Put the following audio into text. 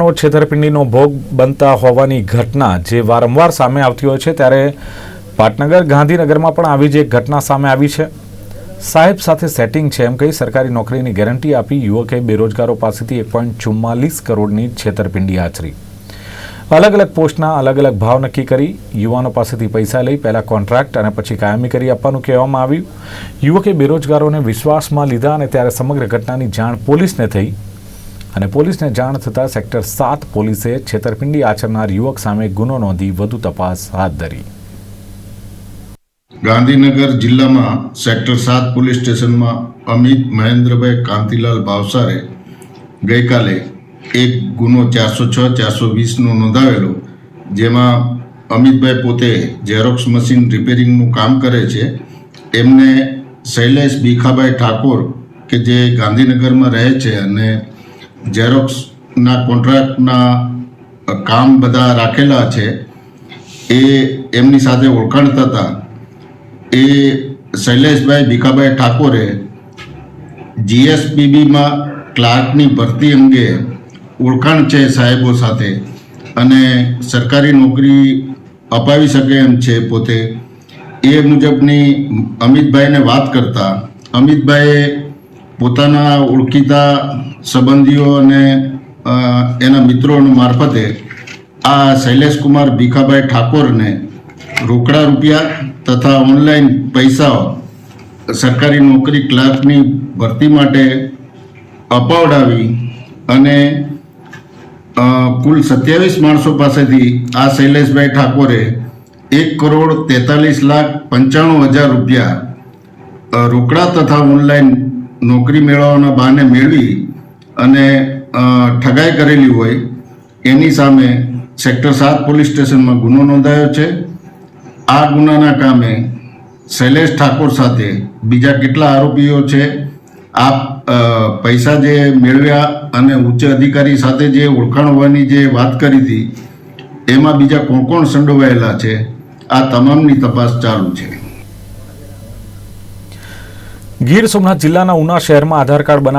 નો છેતરપિંડીનો ભોગ બનતા હોવાની ઘટના જે વારંવાર સામે આવતી હોય છે, ત્યારે પાટનગર ગાંધીનગરમાં પણ આવી જ એક ઘટના સામે આવી છે. સાહેબ સાથે સેટિંગ છે એમ કહી સરકારી નોકરીની ગેરંટી આપી યુવકે બેરોજગારો પાસેથી એક પોઈન્ટ ચુમ્માલીસ કરોડની છેતરપિંડી આચરી. અલગ અલગ પોસ્ટના અલગ અલગ ભાવ નક્કી કરી, યુવાનો પાસેથી પૈસા લઈ પહેલા કોન્ટ્રાક્ટ અને પછી કાયમી કરી આપવાનું કહેવામાં આવ્યું. યુવકે બેરોજગારોને વિશ્વાસમાં લીધા અને ત્યારે સમગ્ર ઘટનાની જાણ પોલીસને થઈ. અને પોલીસને જાણ થતાં સેક્ટર સાત પોલીસે છેતરપિંડી આચરનાર યુવક સામે ગુનો નોંધી વધુ તપાસ હાથ ધરી. ગાંધીનગર જિલ્લામાં સેક્ટર સાત પોલીસ સ્ટેશનમાં અમિત મહેન્દ્રભાઈ કાંતિલાલ ભાવસારે ગઈકાલે એક ગુનો ચારસો છ, ચારસો વીસનો નોંધાવેલો, જેમાં અમિતભાઈ પોતે ઝેરોક્સ મશીન રિપેરિંગનું કામ કરે છે. એમને શૈલેષ ભીખાભાઈ ઠાકોર, કે જે ગાંધીનગરમાં રહે છે અને ઝેરોક્સના કોન્ટ્રાક્ટના કામ બધા રાખેલા છે. એ એમની સાથે ઓળખાણ થતા એ શૈલેષભાઈ ભીખાભાઈ ઠાકોરે જીએસપીબીમાં ક્લાર્કની ભરતી અંગે ઓળખાણ છે સાહેબો સાથે અને સરકારી નોકરી અપાવી શકે એમ છે પોતે. એ મુજબની અમિતભાઈને વાત કરતા અમિતભાઈએ પોતાના ઓળખીતા સંબંધીઓ અને એના મિત્રો મારફતે આ શૈલેષકુમાર ભીખાભાઈ ઠાકોરને રોકડા રૂપિયા તથા ઓનલાઈન પૈસાઓ સરકારી નોકરી ક્લાર્કની ભરતી માટે અપાવડાવી અને કુલ સત્યાવીસ માણસો પાસેથી આ શૈલેષભાઈ ઠાકોરે એક કરોડ તેતાલીસ લાખ પંચાણું હજાર રૂપિયા રોકડા તથા ઓનલાઈન નોકરી મેળવવાના બહાને મેળવી અને ઠગાઈ કરેલી હોય, એની સામે સેક્ટર સાત પોલીસ સ્ટેશનમાં ગુનો નોંધાયો છે. આ ગુનાના કામે શૈલેષ ઠાકોર સાથે બીજા કેટલા આરોપીઓ છે? આ પૈસા જે મેળવ્યા અને ઉચ્ચ અધિકારી સાથે જે ઓળખાણ હોવાની જે વાત કરી હતી, એમાં બીજા કોણ કોણ સંડોવાયેલા છે? આ તમામની તપાસ ચાલુ છે. ગીર સોમનાથ જિલ્લાના ઉના શહેરમાં આધાર કાર્ડ બનાવવા